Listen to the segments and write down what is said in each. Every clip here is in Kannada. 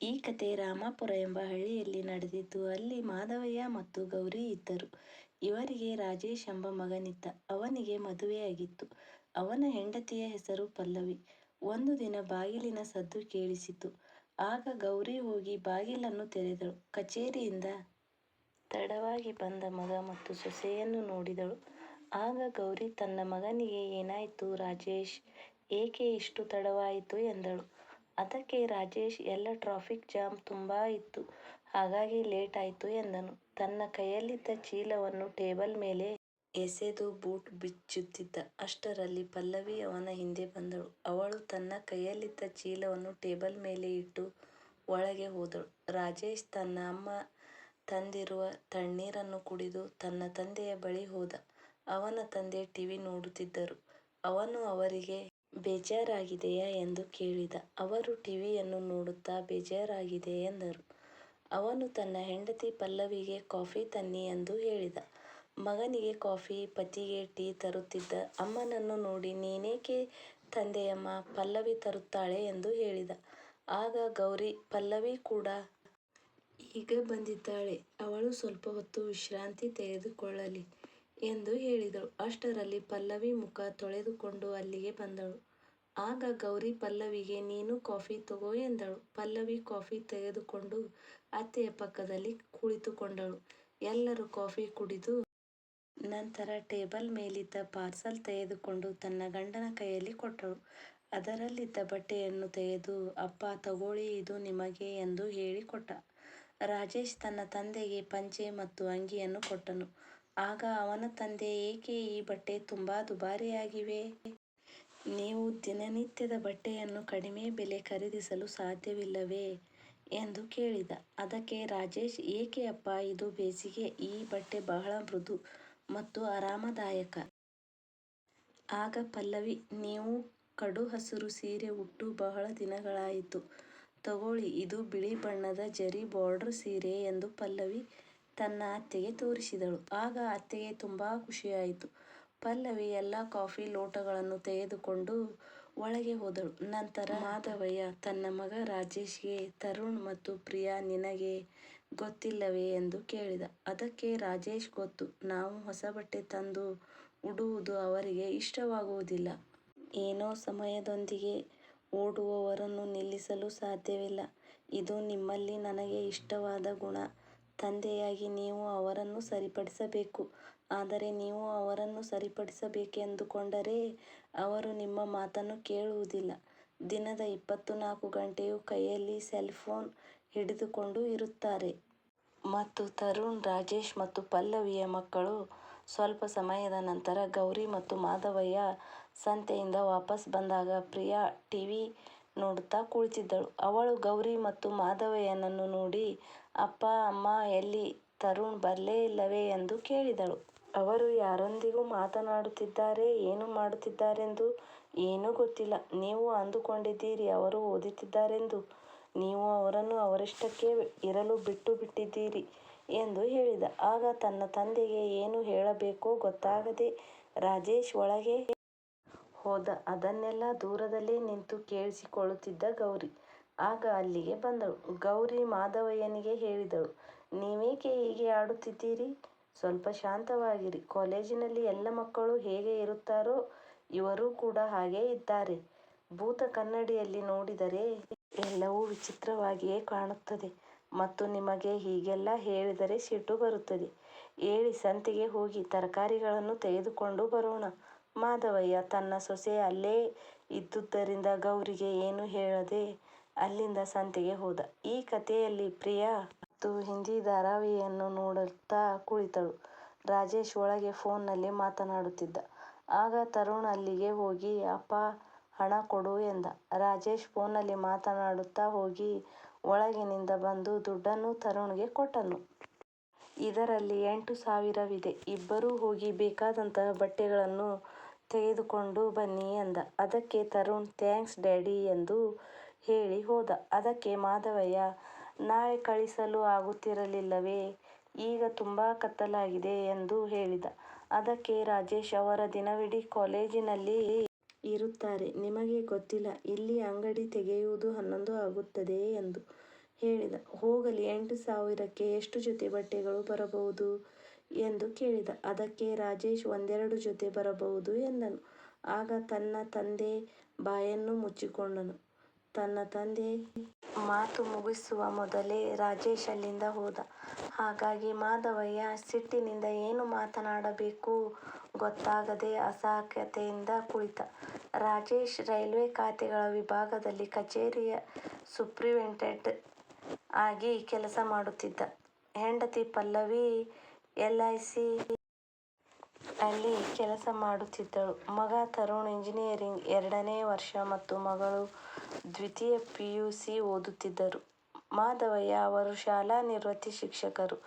ಈ ಕಥೆ ರಾಮಾಪುರ ಎಂಬ ಹಳ್ಳಿಯಲ್ಲಿ ನಡೆದಿದ್ದು. ಅಲ್ಲಿ ಮಾಧವಯ್ಯ ಮತ್ತು ಗೌರಿ ಇದ್ದರು. ಇವರಿಗೆ ರಾಜೇಶ್ ಎಂಬ ಮಗನಿದ್ದ. ಅವನಿಗೆ ಮದುವೆಯಾಗಿತ್ತು. ಅವನ ಹೆಂಡತಿಯ ಹೆಸರು ಪಲ್ಲವಿ. ಒಂದು ದಿನ ಬಾಗಿಲಿನ ಸದ್ದು ಕೇಳಿಸಿತು. ಆಗ ಗೌರಿ ಹೋಗಿ ಬಾಗಿಲನ್ನು ತೆರೆದಳು. ಕಚೇರಿಯಿಂದ ತಡವಾಗಿ ಬಂದ ಮಗ ಮತ್ತು ಸೊಸೆಯನ್ನು ನೋಡಿದಳು. ಆಗ ಗೌರಿ ತನ್ನ ಮಗನಿಗೆ ಏನಾಯಿತು ರಾಜೇಶ್, ಏಕೆ ಇಷ್ಟು ತಡವಾಯಿತು ಎಂದಳು. ಅದಕ್ಕೆ ರಾಜೇಶ್, ಎಲ್ಲ ಟ್ರಾಫಿಕ್ ಜಾಮ್ ತುಂಬಾ ಇತ್ತು. ಹಾಗಾಗಿ ಲೇಟ್ ಆಯ್ತು ಎಂದನು. ತನ್ನ ಕೈಯಲ್ಲಿದ್ದ ಚೀಲವನ್ನು ಟೇಬಲ್ ಮೇಲೆ ಎಸೆದು ಬೂಟ್ ಬಿಚ್ಚುತ್ತಿದ್ದ. ಅಷ್ಟರಲ್ಲಿ ಪಲ್ಲವಿ ಅವನ ಹಿಂದೆ ಬಂದಳು. ಅವಳು ತನ್ನ ಕೈಯಲ್ಲಿದ್ದ ಚೀಲವನ್ನು ಟೇಬಲ್ ಮೇಲೆ ಇಟ್ಟು ಒಳಗೆ ಹೋದಳು. ರಾಜೇಶ್ ತನ್ನ ಅಮ್ಮ ತಂದಿರುವ ತಣ್ಣೀರನ್ನು ಕುಡಿದು ತನ್ನ ತಂದೆಯ ಬಳಿ ಹೋದ. ಅವನ ತಂದೆ ಟಿವಿ ನೋಡುತ್ತಿದ್ದರು. ಅವನು ಅವರಿಗೆ ಬೇಜಾರಾಗಿದೆಯಾ ಎಂದು ಕೇಳಿದ. ಅವರು ಟಿವಿಯನ್ನು ನೋಡುತ್ತಾ ಬೇಜಾರಾಗಿದೆ ಎಂದರು. ಅವನು ತನ್ನ ಹೆಂಡತಿ ಪಲ್ಲವಿಗೆ ಕಾಫಿ ತನ್ನಿ ಎಂದು ಹೇಳಿದ. ಮಗನಿಗೆ ಕಾಫಿ, ಪತಿಗೆ ಟೀ ತರುತ್ತಿದ್ದ ಅಮ್ಮನನ್ನು ನೋಡಿ ನೀನೇಕೆ ತಂದೆಯಮ್ಮ, ಪಲ್ಲವಿ ತರುತ್ತಾಳೆ ಎಂದು ಹೇಳಿದ. ಆಗ ಗೌರಿ ಪಲ್ಲವಿ ಕೂಡ ಈಗ ಬಂದಿದ್ದಾಳೆ. ಅವಳು ಸ್ವಲ್ಪ ಹೊತ್ತು ವಿಶ್ರಾಂತಿ ತೆಗೆದುಕೊಳ್ಳಲಿ ಎಂದು ಹೇಳಿದಳು. ಅಷ್ಟರಲ್ಲಿ ಪಲ್ಲವಿ ಮುಖ ತೊಳೆದುಕೊಂಡು ಅಲ್ಲಿಗೆ ಬಂದಳು. ಆಗ ಗೌರಿ ಪಲ್ಲವಿಗೆ, ನೀನು ಕಾಫಿ ತಗೋ ಎಂದಳು. ಪಲ್ಲವಿ ಕಾಫಿ ತೆಗೆದುಕೊಂಡು ಅತ್ತೆಯ ಪಕ್ಕದಲ್ಲಿ ಕುಳಿತುಕೊಂಡಳು. ಎಲ್ಲರೂ ಕಾಫಿ ಕುಡಿದು ನಂತರ ಟೇಬಲ್ ಮೇಲಿದ್ದ ಪಾರ್ಸಲ್ ತೆಗೆದುಕೊಂಡು ತನ್ನ ಗಂಡನ ಕೈಯಲ್ಲಿ ಕೊಟ್ಟಳು. ಅದರಲ್ಲಿದ್ದ ಬಟ್ಟೆಯನ್ನು ತೆಗೆದು, ಅಪ್ಪ, ತಗೊಳ್ಳಿ, ಇದು ನಿಮಗೆ ಎಂದು ಹೇಳಿಕೊಟ್ಟ ರಾಜೇಶ್ ತನ್ನ ತಂದೆಗೆ ಪಂಚೆ ಮತ್ತು ಅಂಗಿಯನ್ನು ಕೊಟ್ಟನು. ಆಗ ಅವನ ತಂದೆ, ಏಕೆ ಈ ಬಟ್ಟೆ ತುಂಬಾ ದುಬಾರಿಯಾಗಿವೆ. ನೀವು ದಿನನಿತ್ಯದ ಬಟ್ಟೆಯನ್ನು ಕಡಿಮೆ ಬೆಲೆ ಖರೀದಿಸಲು ಸಾಧ್ಯವಿಲ್ಲವೇ ಎಂದು ಕೇಳಿದ. ಅದಕ್ಕೆ ರಾಜೇಶ್, ಏಕೆ ಅಪ್ಪ, ಇದು ಬೇಸಿಗೆ, ಈ ಬಟ್ಟೆ ಬಹಳ ಮೃದು ಮತ್ತು ಆರಾಮದಾಯಕ. ಆಗ ಪಲ್ಲವಿ, ನೀವು ಕಡು ಹಸಿರು ಸೀರೆ ಉಟ್ಟು ಬಹಳ ದಿನಗಳಾಯಿತು. ತಗೊಳ್ಳಿ, ಇದು ಬಿಳಿ ಬಣ್ಣದ ಜರಿ ಬಾರ್ಡರ್ ಸೀರೆ ಎಂದು ಪಲ್ಲವಿ ತನ್ನ ಅತ್ತೆಗೆ ತೋರಿಸಿದಳು. ಆಗ ಅತ್ತೆಗೆ ತುಂಬಾ ಖುಷಿಯಾಯಿತು. ಪಲ್ಲವಿ ಎಲ್ಲ ಕಾಫಿ ಲೋಟಗಳನ್ನು ತೆಗೆದುಕೊಂಡು ಒಳಗೆ ಹೋದಳು. ನಂತರ ಮಾಧವಯ್ಯ ತನ್ನ ಮಗ ರಾಜೇಶ್ಗೆ, ತರುಣ್ ಮತ್ತು ಪ್ರಿಯಾ ನಿನಗೆ ಗೊತ್ತಿಲ್ಲವೇ ಎಂದು ಕೇಳಿದ. ಅದಕ್ಕೆ ರಾಜೇಶ್ ಗೊತ್ತು. ನಾವು ಹೊಸ ಬಟ್ಟೆ ತಂದು ಉಡುವುದು ಅವರಿಗೆ ಇಷ್ಟವಾಗುವುದಿಲ್ಲ. ಏನೋ ಸಮಯದೊಂದಿಗೆ ಓಡುವವರನ್ನು ನಿಲ್ಲಿಸಲು ಸಾಧ್ಯವಿಲ್ಲ. ಇದು ನಿಮ್ಮಲ್ಲಿ ನನಗೆ ಇಷ್ಟವಾದ ಗುಣ. ತಂದೆಯಾಗಿ ನೀವು ಅವರನ್ನು ಸರಿಪಡಿಸಬೇಕು. ಆದರೆ ನೀವು ಅವರನ್ನು ಸರಿಪಡಿಸಬೇಕೆಂದುಕೊಂಡರೆ ಅವರು ನಿಮ್ಮ ಮಾತನ್ನು ಕೇಳುವುದಿಲ್ಲ. ದಿನದ ಇಪ್ಪತ್ತನಾಲ್ಕು ಗಂಟೆಯೂ ಕೈಯಲ್ಲಿ ಸೆಲ್ ಫೋನ್ ಹಿಡಿದುಕೊಂಡು ಇರುತ್ತಾರೆ. ಮತ್ತು ತರುಣ್, ರಾಜೇಶ್ ಮತ್ತು ಪಲ್ಲವಿಯ ಮಕ್ಕಳು. ಸ್ವಲ್ಪ ಸಮಯದ ನಂತರ ಗೌರಿ ಮತ್ತು ಮಾಧವಯ್ಯ ಸಂತೆಯಿಂದ ವಾಪಸ್ ಬಂದಾಗ ಪ್ರಿಯಾ ಟಿವಿ ನೋಡುತ್ತಾ ಕುಳಿತಿದ್ದಳು. ಅವಳು ಗೌರಿ ಮತ್ತು ಮಾಧವಯ್ಯನನ್ನು ನೋಡಿ ಅಪ್ಪ ಅಮ್ಮ ಎಲ್ಲಿ, ತರುಣ್ ಬರಲೇ ಇಲ್ಲವೇ ಎಂದು ಕೇಳಿದಳು. ಅವರು ಯಾರೊಂದಿಗೂ ಮಾತನಾಡುತ್ತಿದ್ದಾರೆ. ಏನು ಮಾಡುತ್ತಿದ್ದಾರೆಂದು ಏನೂ ಗೊತ್ತಿಲ್ಲ. ನೀವು ಅಂದುಕೊಂಡಿದ್ದೀರಿ ಅವರು ಓದುತ್ತಿದ್ದಾರೆಂದು. ನೀವು ಅವರನ್ನು ಅವರಿಷ್ಟಕ್ಕೆ ಇರಲು ಬಿಟ್ಟು ಬಿಟ್ಟಿದ್ದೀರಿ ಎಂದು ಹೇಳಿದ. ಆಗ ತನ್ನ ತಂದೆಗೆ ಏನು ಹೇಳಬೇಕೋ ಗೊತ್ತಾಗದೆ ರಾಜೇಶ್ ಒಳಗೆ ಹೋದ. ಅದನ್ನೆಲ್ಲ ದೂರದಲ್ಲೇ ನಿಂತು ಕೇಳಿಸಿಕೊಳ್ಳುತ್ತಿದ್ದ ಗೌರಿ ಆಗ ಅಲ್ಲಿಗೆ ಬಂದಳು. ಗೌರಿ ಮಾಧವಯ್ಯನಿಗೆ ಹೇಳಿದಳು, ನೀವೇಕೆ ಹೀಗೆ ಆಡುತ್ತಿದ್ದೀರಿ. ಸ್ವಲ್ಪ ಶಾಂತವಾಗಿರಿ. ಕಾಲೇಜಿನಲ್ಲಿ ಎಲ್ಲ ಮಕ್ಕಳು ಹೇಗೆ ಇರುತ್ತಾರೋ ಇವರೂ ಕೂಡ ಹಾಗೆ ಇದ್ದಾರೆ. ಭೂತ ಕನ್ನಡಿಯಲ್ಲಿ ನೋಡಿದರೆ ಎಲ್ಲವೂ ವಿಚಿತ್ರವಾಗಿಯೇ ಕಾಣುತ್ತದೆ ಮತ್ತು ನಿಮಗೆ ಹೀಗೆಲ್ಲ ಹೇಳಿದರೆ ಸಿಟ್ಟು ಬರುತ್ತದೆ. ಏಳಿ ಸಂತೆಗೆ ಹೋಗಿ ತರಕಾರಿಗಳನ್ನು ತೆಗೆದುಕೊಂಡು ಬರೋಣ. ಮಾಧವಯ್ಯ ತನ್ನ ಸೊಸೆ ಅಲ್ಲೇ ಇದ್ದುದರಿಂದ ಗೌರಿಗೆ ಏನೂ ಹೇಳದೆ ಅಲ್ಲಿಂದ ಸಂತೆಗೆ ಹೋದ. ಈ ಕಥೆಯಲ್ಲಿ ಪ್ರಿಯಾ ಮತ್ತು ಹಿಂದಿ ಧಾರಾವಾಹಿಯನ್ನು ನೋಡುತ್ತಾ ಕುಳಿತಳು. ರಾಜೇಶ್ ಒಳಗೆ ಫೋನ್ನಲ್ಲಿ ಮಾತನಾಡುತ್ತಿದ್ದ. ಆಗ ತರುಣ್ ಅಲ್ಲಿಗೆ ಹೋಗಿ, "ಅಪ್ಪ, ಹಣ ಕೊಡು ಎಂದ. ರಾಜೇಶ್ ಫೋನಲ್ಲಿ ಮಾತನಾಡುತ್ತಾ ಹೋಗಿ, ಒಳಗಿನಿಂದ ಬಂದು ದುಡ್ಡನ್ನು ತರುಣ್ಗೆ ಕೊಟ್ಟನು. ಇದರಲ್ಲಿ ಎಂಟು ಸಾವಿರವಿದೆ. ಇಬ್ಬರೂ ಹೋಗಿ ಬೇಕಾದಂತಹ ಬಟ್ಟೆಗಳನ್ನು ತೆಗೆದುಕೊಂಡು ಬನ್ನಿ ಎಂದ. ಅದಕ್ಕೆ ತರುಣ್ ಥ್ಯಾಂಕ್ಸ್ ಡ್ಯಾಡಿ ಎಂದು ಹೇಳಿ ಹೋದ. ಅದಕ್ಕೆ ಮಾಧವಯ್ಯ ನಾಳೆ ಕಳಿಸಲು ಆಗುತ್ತಿರಲಿಲ್ಲವೇ, ಈಗ ತುಂಬಾ ಕತ್ತಲಾಗಿದೆ ಎಂದು ಹೇಳಿದ. ಅದಕ್ಕೆ ರಾಜೇಶ್ ಅವರ ದಿನವಿಡೀ ಕಾಲೇಜಿನಲ್ಲಿ ಇರುತ್ತಾರೆ. ನಿಮಗೆ ಗೊತ್ತಿಲ್ಲ ಇಲ್ಲಿ ಅಂಗಡಿ ತೆಗೆಯುವುದು ಹನ್ನೊಂದು ಆಗುತ್ತದೆ ಎಂದು. ಹೇಳಿದ. ಹೋಗಲಿ ಎಂಟು ಸಾವಿರಕ್ಕೆ ಎಷ್ಟು ಜೊತೆ ಬಟ್ಟೆಗಳು ಬರಬಹುದು ಎಂದು ಕೇಳಿದ. ಅದಕ್ಕೆ ರಾಜೇಶ್ ಒಂದೆರಡು ಜೊತೆ ಬರಬಹುದು ಎಂದನು. ಆಗ ತನ್ನ ತಂದೆ ಬಾಯನ್ನು ಮುಚ್ಚಿಕೊಂಡನು. ತನ್ನ ತಂದೆ ಮಾತು ಮುಗಿಸುವ ಮೊದಲೇ ರಾಜೇಶ್ ಅಲ್ಲಿಂದ ಹೋದ. ಹಾಗಾಗಿ ಮಾಧವಯ್ಯ, ಸಿಟ್ಟಿನಿಂದ ಏನು ಮಾತನಾಡಬೇಕು ಗೊತ್ತಾಗದೆ ಅಸಹಾಯಕತೆಯಿಂದ ಕುಳಿತ. ರಾಜೇಶ್ ರೈಲ್ವೆ ಖಾತೆಗಳ ವಿಭಾಗದಲ್ಲಿ ಕಚೇರಿಯ ಸೂಪರಿಂಟೆಂಡಂಟ್ ಆಗಿ ಕೆಲಸ ಮಾಡುತ್ತಿದ್ದ. ಹೆಂಡತಿ ಪಲ್ಲವಿ ಎಲ್ ಯಲ್ಲಿ ಕೆಲಸ ಮಾಡುತ್ತಿದ್ದಳು. ಮಗ ತರುಣ್ ಇಂಜಿನಿಯರಿಂಗ್ ಎರಡನೇ ವರ್ಷ ಮತ್ತು ಮಗಳು ದ್ವಿತೀಯ ಪಿಯುಸಿ ಓದುತ್ತಿದ್ದರು. ಮಾಧವಯ್ಯ ಅವರು ಶಾಲಾ ನಿವೃತ್ತಿ ಶಿಕ್ಷಕರು.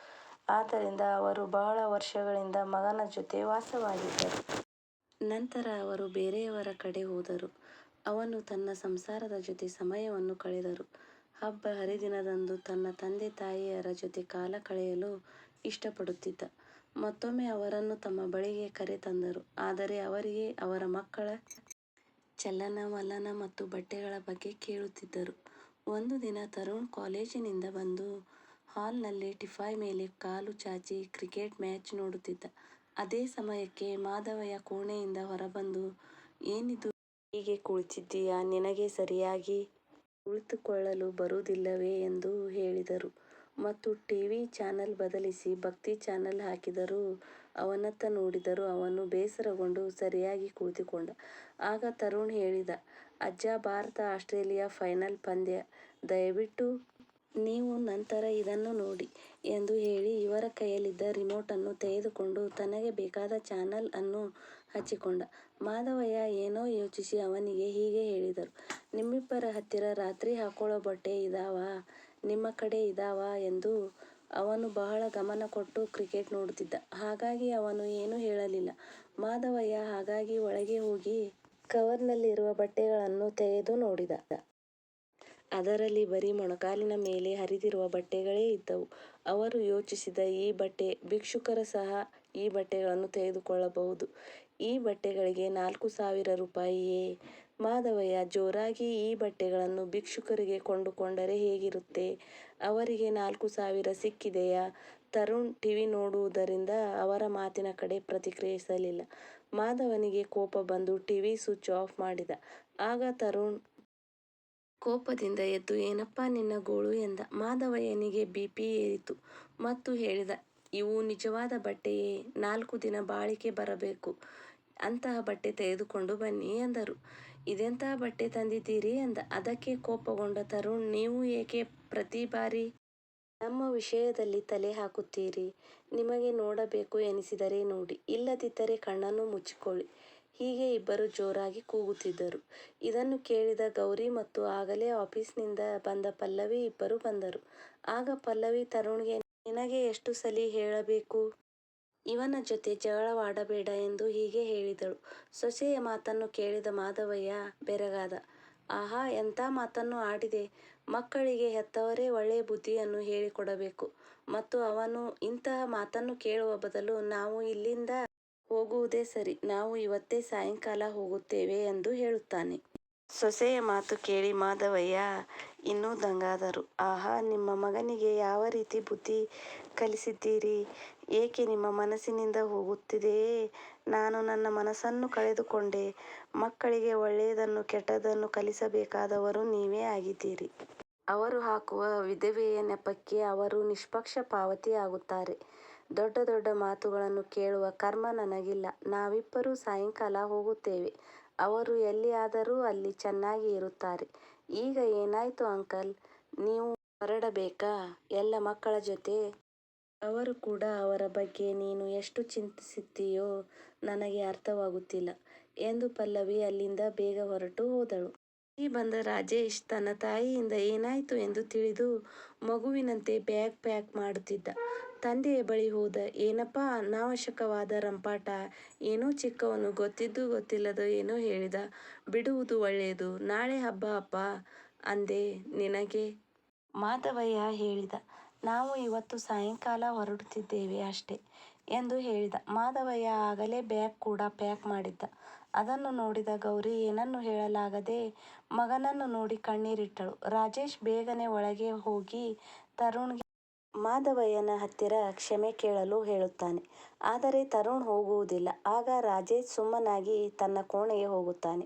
ಆದ್ದರಿಂದ ಅವರು ಬಹಳ ವರ್ಷಗಳಿಂದ ಮಗನ ಜೊತೆ ವಾಸವಾಗಿದ್ದರು. ನಂತರ ಅವರು ಬೇರೆಯವರ ಕಡೆ ಹೋದರು. ಅವನು ತನ್ನ ಸಂಸಾರದ ಜೊತೆ ಸಮಯವನ್ನು ಕಳೆದರು. ಹಬ್ಬ ಹರಿದಿನದಂದು ತನ್ನ ತಂದೆ ತಾಯಿಯರ ಜೊತೆ ಕಾಲ ಕಳೆಯಲು ಇಷ್ಟಪಡುತ್ತಿದ್ದ. ಮತ್ತೊಮ್ಮೆ ಅವರನ್ನು ತಮ್ಮ ಬಳಿಗೆ ಕರೆ ತಂದರು. ಆದರೆ ಅವರಿಗೆ ಅವರ ಮಕ್ಕಳ ಚಲನವಲನ ಮತ್ತು ಬಟ್ಟೆಗಳ ಬಗ್ಗೆ ಕೇಳುತ್ತಿದ್ದರು. ಒಂದು ದಿನ ತರುಣ್ ಕಾಲೇಜಿನಿಂದ ಬಂದು ಹಾಲ್ನಲ್ಲಿ ಟಿಫಾಯ್ ಮೇಲೆ ಕಾಲು ಚಾಚಿ ಕ್ರಿಕೆಟ್ ಮ್ಯಾಚ್ ನೋಡುತ್ತಿದ್ದ. ಅದೇ ಸಮಯಕ್ಕೆ ಮಾಧವಯ್ಯ ಕೋಣೆಯಿಂದ ಹೊರಬಂದು, ಏನಿದು ಹೀಗೆ ಕುಳಿತಿದ್ದೀಯಾ ನಿನಗೆ ಸರಿಯಾಗಿ ಕುಳಿತುಕೊಳ್ಳಲು ಬರುವುದಿಲ್ಲವೇ ಎಂದು ಹೇಳಿದರು ಮತ್ತು ಟಿವಿ ಚಾನಲ್ ಬದಲಿಸಿ ಭಕ್ತಿ ಚಾನಲ್ ಹಾಕಿದರು. ಅವನತ್ತ ನೋಡಿದರು. ಅವನು ಬೇಸರಗೊಂಡು ಸರಿಯಾಗಿ ಕುಳಿತುಕೊಂಡ. ಆಗ ತರುಣ್ ಹೇಳಿದ, ಅಜ್ಜ, ಭಾರತ, ಆಸ್ಟ್ರೇಲಿಯಾ ಫೈನಲ್ ಪಂದ್ಯ ದಯವಿಟ್ಟು ನೀವು ನಂತರ ಇದನ್ನು ನೋಡಿ ಎಂದು ಹೇಳಿ ಇವರ ಕೈಯಲ್ಲಿದ್ದ ರಿಮೋಟನ್ನು ತೆಗೆದುಕೊಂಡು ತನಗೆ ಬೇಕಾದ ಚಾನಲ್ ಅನ್ನು ಹಚ್ಚಿಕೊಂಡ. ಮಾಧವಯ್ಯ ಏನೋ ಯೋಚಿಸಿ ಅವನಿಗೆ ಹೀಗೆ ಹೇಳಿದರು, ನಿಮ್ಮಿಬ್ಬರ ಹತ್ತಿರ ರಾತ್ರಿ ಹಾಕೊಳ್ಳೋ ಬಟ್ಟೆ ಇದಾವಾ ನಿಮ್ಮ ಕಡೆ ಇದಾವಾ ಎಂದು ಅವನು ಬಹಳ ಗಮನ ಕೊಟ್ಟು ಕ್ರಿಕೆಟ್ ನೋಡುತ್ತಿದ್ದ. ಹಾಗಾಗಿ ಅವನು ಏನೂ ಹೇಳಲಿಲ್ಲ. ಮಾಧವಯ್ಯ ಹಾಗಾಗಿ ಒಳಗೆ ಹೋಗಿ ಕವರ್ನಲ್ಲಿರುವ ಬಟ್ಟೆಗಳನ್ನು ತೆಗೆದು ನೋಡಿದ. ಅದರಲ್ಲಿ ಬರೀ ಮೊಣಕಾಲಿನ ಮೇಲೆ ಹರಿದಿರುವ ಬಟ್ಟೆಗಳೇ ಇದ್ದವು. ಅವರು ಯೋಚಿಸಿದ ಈ ಬಟ್ಟೆ, ಭಿಕ್ಷುಕರು ಸಹ ಈ ಬಟ್ಟೆಗಳನ್ನು ತೆಗೆದುಕೊಳ್ಳಬಹುದು. ಈ ಬಟ್ಟೆಗಳಿಗೆ ನಾಲ್ಕು ಸಾವಿರ ರೂಪಾಯಿಯೇ ಮಾಧವಯ್ಯ ಜೋರಾಗಿ ಈ ಬಟ್ಟೆಗಳನ್ನು ಭಿಕ್ಷುಕರಿಗೆ ಕೊಂಡುಕೊಂಡರೆ ಹೇಗಿರುತ್ತೆ ಅವರಿಗೆ ನಾಲ್ಕು ಸಾವಿರ ಸಿಕ್ಕಿದೆಯಾ ತರುಣ್ ಟಿವಿ ನೋಡುವುದರಿಂದ ಅವರ ಮಾತಿನ ಕಡೆ ಪ್ರತಿಕ್ರಿಯಿಸಲಿಲ್ಲ. ಮಾಧವನಿಗೆ ಕೋಪ ಬಂದು ಟಿವಿ ಸ್ವಿಚ್ ಆಫ್ ಮಾಡಿದ. ಆಗ ತರುಣ್ ಕೋಪದಿಂದ ಎದ್ದು, ಏನಪ್ಪಾ ನಿನ್ನ ಗೋಳು ಎಂದ. ಮಾಧವಯ್ಯನಿಗೆ ಬಿ ಪಿ ಏರಿತು ಮತ್ತು ಹೇಳಿದ, ಇವು ನಿಜವಾದ ಬಟ್ಟೆಯೇ ನಾಲ್ಕು ದಿನ ಬಾಳಿಕೆ ಬರಬೇಕು ಅಂತಹ ಬಟ್ಟೆ ತೆಗೆದುಕೊಂಡು ಬನ್ನಿ ಎಂದರು. ಇದೆಂತಹ ಬಟ್ಟೆ ತಂದಿದ್ದೀರಿ ಎಂದ. ಅದಕ್ಕೆ ಕೋಪಗೊಂಡ ತರುಣ್, ನೀವು ಏಕೆ ಪ್ರತಿ ಬಾರಿ ನಮ್ಮ ವಿಷಯದಲ್ಲಿ ತಲೆ ಹಾಕುತ್ತೀರಿ ನಿಮಗೆ ನೋಡಬೇಕು ಎನಿಸಿದರೆ ನೋಡಿ ಇಲ್ಲದಿದ್ದರೆ ಕಣ್ಣನ್ನು ಮುಚ್ಚಿಕೊಳ್ಳಿ ಹೀಗೆ ಇಬ್ಬರು ಜೋರಾಗಿ ಕೂಗುತ್ತಿದ್ದರು. ಇದನ್ನು ಕೇಳಿದ ಗೌರಿ ಮತ್ತು ಆಗಲೇ ಆಫೀಸ್ನಿಂದ ಬಂದ ಪಲ್ಲವಿ ಇಬ್ಬರು ಬಂದರು. ಆಗ ಪಲ್ಲವಿ ತರುಣ್ಗೆ ನಿನಗೆ ಎಷ್ಟು ಸಲಿ ಹೇಳಬೇಕು ಇವನ ಜೊತೆ ಜಗಳವಾಡಬೇಡ ಎಂದು ಹೀಗೆ ಹೇಳಿದಳು. ಸೊಸೆಯ ಮಾತನ್ನು ಕೇಳಿದ ಮಾಧವಯ್ಯ ಬೆರಗಾದ. ಆಹಾ, ಎಂಥ ಮಾತನ್ನು ಆಡಿದೆ ಮಕ್ಕಳಿಗೆ ಹೆತ್ತವರೇ ಒಳ್ಳೆಯ ಬುದ್ಧಿಯನ್ನು ಹೇಳಿಕೊಡಬೇಕು ಮತ್ತು ಅವನು ಇಂತಹ ಮಾತನ್ನು ಕೇಳುವ ಬದಲು ನಾವು ಇಲ್ಲಿಂದ ಹೋಗುವುದೇ ಸರಿ ನಾವು ಇವತ್ತೇ ಸಾಯಂಕಾಲ ಹೋಗುತ್ತೇವೆ ಎಂದು ಹೇಳುತ್ತಾನೆ. ಸೊಸೆಯ ಮಾತು ಕೇಳಿ ಮಾಧವಯ್ಯ ಇನ್ನೂ ದಂಗಾದರು. ಆಹಾ, ನಿಮ್ಮ ಮಗನಿಗೆ ಯಾವ ರೀತಿ ಬುದ್ಧಿ ಕಲಿಸಿದ್ದೀರಿ ಏಕೆ ನಿಮ್ಮ ಮನಸ್ಸಿನಿಂದ ಹೋಗುತ್ತಿದೆಯೇ ನಾನು ನನ್ನ ಮನಸ್ಸನ್ನು ಕಳೆದುಕೊಂಡೆ ಮಕ್ಕಳಿಗೆ ಒಳ್ಳೆಯದನ್ನು ಕೆಟ್ಟದನ್ನು ಕಲಿಸಬೇಕಾದವರು ನೀವೇ ಆಗಿದ್ದೀರಿ. ಅವರು ಹಾಕುವ ವಿಧವೆಯ ನೆಪಕ್ಕೆ ಅವರು ನಿಷ್ಪಕ್ಷ ಪಾವತಿ ಆಗುತ್ತಾರೆ. ದೊಡ್ಡ ದೊಡ್ಡ ಮಾತುಗಳನ್ನು ಕೇಳುವ ಕರ್ಮ ನನಗಿಲ್ಲ ನಾವಿಬ್ಬರೂ ಸಾಯಂಕಾಲ ಹೋಗುತ್ತೇವೆ ಅವರು ಎಲ್ಲಿಯಾದರೂ ಅಲ್ಲಿ ಚೆನ್ನಾಗಿ ಇರುತ್ತಾರೆ. ಈಗ ಏನಾಯ್ತು ಅಂಕಲ್ ನೀವು ಹೊರಡಬೇಕಾ ಎಲ್ಲ ಮಕ್ಕಳ ಜೊತೆ ಅವರು ಕೂಡ ಅವರ ಬಗ್ಗೆ ನೀನು ಎಷ್ಟು ಚಿಂತಿಸುತ್ತೀಯೋ ನನಗೆ ಅರ್ಥವಾಗುತ್ತಿಲ್ಲ ಎಂದು ಪಲ್ಲವಿ ಅಲ್ಲಿಂದ ಬೇಗ ಹೊರಟು ಹೋದಳು. ಈ ಬಂದ ರಾಜೇಶ್ ತನ್ನ ತಾಯಿಯಿಂದ ಏನಾಯಿತು ಎಂದು ತಿಳಿದು ಮಗುವಿನಂತೆ ಬ್ಯಾಗ್ ಪ್ಯಾಕ್ ಮಾಡುತ್ತಿದ್ದ. ತಂದೆಯ ಬಳಿ ಹೋದ, ಏನಪ್ಪಾ ಅನಾವಶ್ಯಕವಾದ ರಂಪಾಟ, ಏನೋ ಚಿಕ್ಕವನು ಗೊತ್ತಿದ್ದು ಗೊತ್ತಿಲ್ಲದೋ ಏನೋ ಹೇಳಿದ, ಬಿಡುವುದು ಒಳ್ಳೆಯದು, ನಾಳೆ ಹಬ್ಬ ಅಪ್ಪಾ ಅಂದೆ ನಿನಗೆ ಮಾಧವಯ್ಯ ಹೇಳಿದ ನಾವು ಇವತ್ತು ಸಾಯಂಕಾಲ ಹೊರಡುತ್ತಿದ್ದೇವೆ ಅಷ್ಟೇ ಎಂದು ಹೇಳಿದ. ಮಾಧವಯ್ಯ ಆಗಲೇ ಬ್ಯಾಗ್ ಕೂಡ ಪ್ಯಾಕ್ ಮಾಡಿದ್ದ. ಅದನ್ನು ನೋಡಿದ ಗೌರಿ ಏನನ್ನೂ ಹೇಳಲಾಗದೆ ಮಗನನ್ನು ನೋಡಿ ಕಣ್ಣೀರಿಟ್ಟಳು. ರಾಜೇಶ್ ಬೇಗನೆ ಒಳಗೆ ಹೋಗಿ ತರುಣ್ಗೆ ಮಾಧವಯ್ಯನ ಹತ್ತಿರ ಕ್ಷಮೆ ಕೇಳಲು ಹೇಳುತ್ತಾನೆ. ಆದರೆ ತರುಣ್ ಹೋಗುವುದಿಲ್ಲ. ಆಗ ರಾಜೇಶ್ ಸುಮ್ಮನಾಗಿ ತನ್ನ ಕೋಣೆಗೆ ಹೋಗುತ್ತಾನೆ.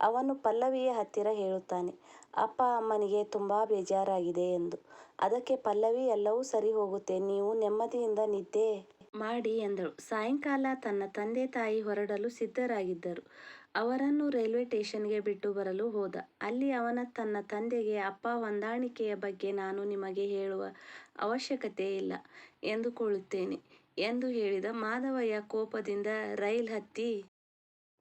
ಅವನು ಪಲ್ಲವಿಯ ಹತ್ತಿರ ಹೇಳುತ್ತಾನೆ, ಅಪ್ಪ ಅಮ್ಮನಿಗೆ ತುಂಬಾ ಬೇಜಾರಾಗಿದೆ ಎಂದು. ಅದಕ್ಕೆ ಪಲ್ಲವಿ ಎಲ್ಲವೂ ಸರಿ ಹೋಗುತ್ತೆ, ನೀವು ನೆಮ್ಮದಿಯಿಂದ ನಿದ್ದೆ ಮಾಡಿ ಎಂದಳು. ಸಾಯಂಕಾಲ ತನ್ನ ತಂದೆ ತಾಯಿ ಹೊರಡಲು ಸಿದ್ಧರಾಗಿದ್ದರು. ಅವರನ್ನು ರೈಲ್ವೆ ಸ್ಟೇಷನ್ಗೆ ಬಿಟ್ಟು ಬರಲು ಹೋದ. ಅಲ್ಲಿ ಅವನ ತನ್ನ ತಂದೆಗೆ ಅಪ್ಪ ಹೊಂದಾಣಿಕೆಯ ಬಗ್ಗೆ ನಾನು ನಿಮಗೆ ಹೇಳುವ ಅವಶ್ಯಕತೆ ಇಲ್ಲ ಎಂದುಕೊಳ್ಳುತ್ತೇನೆ ಎಂದು ಹೇಳಿದ. ಮಾಧವಯ್ಯ ಕೋಪದಿಂದ ರೈಲ್ ಹತ್ತಿ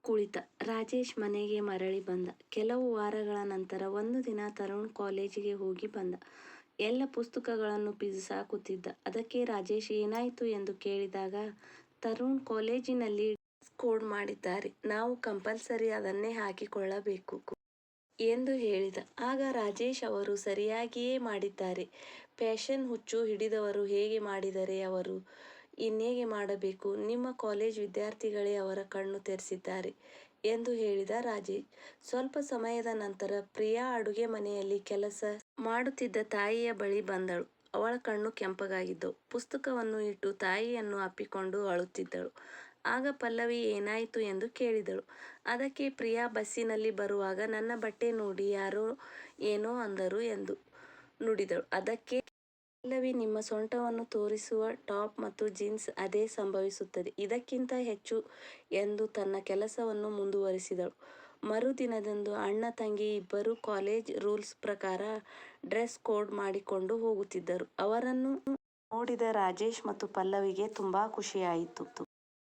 ಕುಳಿತ. ರಾಜೇಶ್ ಮನೆಗೆ ಮರಳಿ ಬಂದ. ಕೆಲವು ವಾರಗಳ ನಂತರ ಒಂದು ದಿನ ತರುಣ್ ಕಾಲೇಜಿಗೆ ಹೋಗಿ ಬಂದ. ಎಲ್ಲ ಪುಸ್ತಕಗಳನ್ನು ಬಿಸಾಕುತ್ತಿದ್ದ. ಅದಕ್ಕೆ ರಾಜೇಶ್, ಏನಾಯಿತು ಎಂದು ಕೇಳಿದಾಗ, ತರುಣ್ ಕಾಲೇಜಿನಲ್ಲಿ ಕೋಡ್ ಮಾಡಿದ್ದಾರೆ. ನಾವು ಕಂಪಲ್ಸರಿ ಅದನ್ನೇ ಹಾಕಿಕೊಳ್ಳಬೇಕು. ಎಂದು ಹೇಳಿದ. ಆಗ ರಾಜೇಶ್ ಅವರು ಸರಿಯಾಗಿಯೇ ಮಾಡಿದ್ದಾರೆ. ಫ್ಯಾಷನ್ ಹುಚ್ಚು ಹಿಡಿದವರು ಹೇಗೆ ಮಾಡಿದರೆ ಅವರು ಇನ್ನೇಗೆ ಮಾಡಬೇಕು. ನಿಮ್ಮ ಕಾಲೇಜ್ ವಿದ್ಯಾರ್ಥಿಗಳೇ ಅವರ ಕಣ್ಣು ತೆರೆಸಿದ್ದಾರೆ ಎಂದು ಹೇಳಿದ ರಾಜೇಶ್. ಸ್ವಲ್ಪ ಸಮಯದ ನಂತರ ಪ್ರಿಯಾ ಅಡುಗೆ ಮನೆಯಲ್ಲಿ ಕೆಲಸ ಮಾಡುತ್ತಿದ್ದ ತಾಯಿಯ ಬಳಿ ಬಂದಳು. ಅವಳ ಕಣ್ಣು ಕೆಂಪಗಾಗಿದ್ದವು. ಪುಸ್ತಕವನ್ನು ಇಟ್ಟು ತಾಯಿಯನ್ನು ಅಪ್ಪಿಕೊಂಡು ಅಳುತ್ತಿದ್ದಳು. ಆಗ ಪಲ್ಲವಿ ಏನಾಯಿತು ಎಂದು ಕೇಳಿದಳು. ಅದಕ್ಕೆ ಪ್ರಿಯಾ ಬಸ್ಸಿನಲ್ಲಿ ಬರುವಾಗ, ನನ್ನ ಬಟ್ಟೆ ನೋಡಿ ಯಾರೋ ಏನೋ ಅಂದರು ಎಂದು ನುಡಿದಳು. ಅದಕ್ಕೆ ಪಲ್ಲವಿ ನಿಮ್ಮ ಸೊಂಟವನ್ನು ತೋರಿಸುವ ಟಾಪ್ ಮತ್ತು ಜೀನ್ಸ್ ಅದೇ ಸಂಭವಿಸುತ್ತದೆ, ಇದಕ್ಕಿಂತ ಹೆಚ್ಚು ಎಂದು ತನ್ನ ಕೆಲಸವನ್ನು ಮುಂದುವರಿಸಿದಳು. ಮರುದಿನದಂದು ಅಣ್ಣ ತಂಗಿ ಇಬ್ಬರು ಕಾಲೇಜ್ ರೂಲ್ಸ್ ಪ್ರಕಾರ ಡ್ರೆಸ್ ಕೋಡ್ ಮಾಡಿಕೊಂಡು ಹೋಗುತ್ತಿದ್ದರು. ಅವರನ್ನು ನೋಡಿದ ರಾಜೇಶ್ ಮತ್ತು ಪಲ್ಲವಿಗೆ ತುಂಬಾ ಖುಷಿಯಾಯಿತು.